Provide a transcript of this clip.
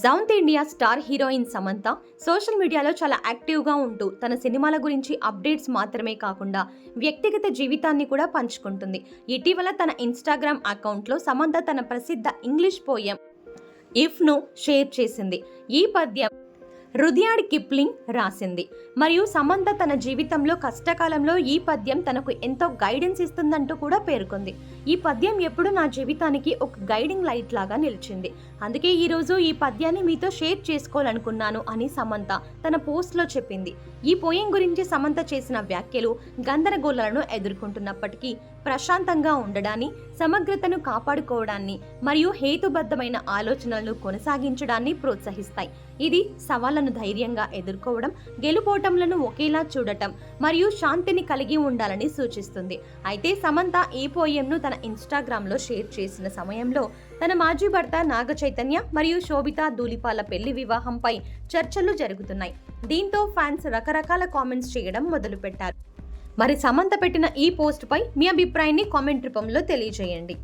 South India star heroine Samantha social మీడియాలో చాలా యాక్టివ్గా ఉంటూ తన సినిమాల గురించి అప్డేట్స్ మాత్రమే కాకుండా వ్యక్తిగత జీవితాన్ని కూడా పంచుకుంటుంది. ఇటీవల తన ఇన్స్టాగ్రామ్ అకౌంట్లో సమంత తన ప్రసిద్ధ ఇంగ్లీష్ పోయం ఇఫ్ను షేర్ చేసింది. ఈ పద్యం రుదియాడ్ కిప్లింగ్ రాసింది. మరియు సమంత తన జీవితంలో కష్టకాలంలో ఈ పద్యం తనకు ఎంతో గైడెన్స్ ఇస్తుందంటూ కూడా పేర్కొంది. ఈ పద్యం ఎప్పుడు నా జీవితానికి ఒక గైడింగ్ లైట్ లాగా నిలిచింది. అందుకే ఈరోజు ఈ పద్యాన్ని మీతో షేర్ చేసుకోవాలనుకున్నాను అని సమంత తన పోస్ట్లో చెప్పింది. ఈ పోయం గురించి సమంత చేసిన వ్యాఖ్యలు గందరగోళాలను ఎదుర్కొంటున్నప్పటికీ ప్రశాంతంగా ఉండడాన్ని సమగ్రతను కాపాడుకోవడాన్ని మరియు హేతుబద్ధమైన ఆలోచనలను కొనసాగించడాన్ని ప్రోత్సహిస్తాయి. ఇది సవాళ్ళను ధైర్యంగా ఎదుర్కోవడం గెలుపోటంలను ఒకేలా చూడటం మరియు శాంతిని కలిగి ఉండాలని సూచిస్తుంది. అయితే సమంత ఈ పోయంను తన ఇన్స్టాగ్రామ్లో షేర్ చేసిన సమయంలో తన మాజీ భర్త నాగ చైతన్య మరియు శోభిత ధూలిపాల పెళ్ళి వివాహంపై చర్చలు జరుగుతున్నాయి. దీంతో ఫ్యాన్స్ రకరకాల కామెంట్స్ చేయడం మొదలుపెట్టారు. మరి సమంత పెట్టిన ఈ పోస్ట్పై మీ అభిప్రాయాన్ని కామెంట్ రూపంలో తెలియజేయండి.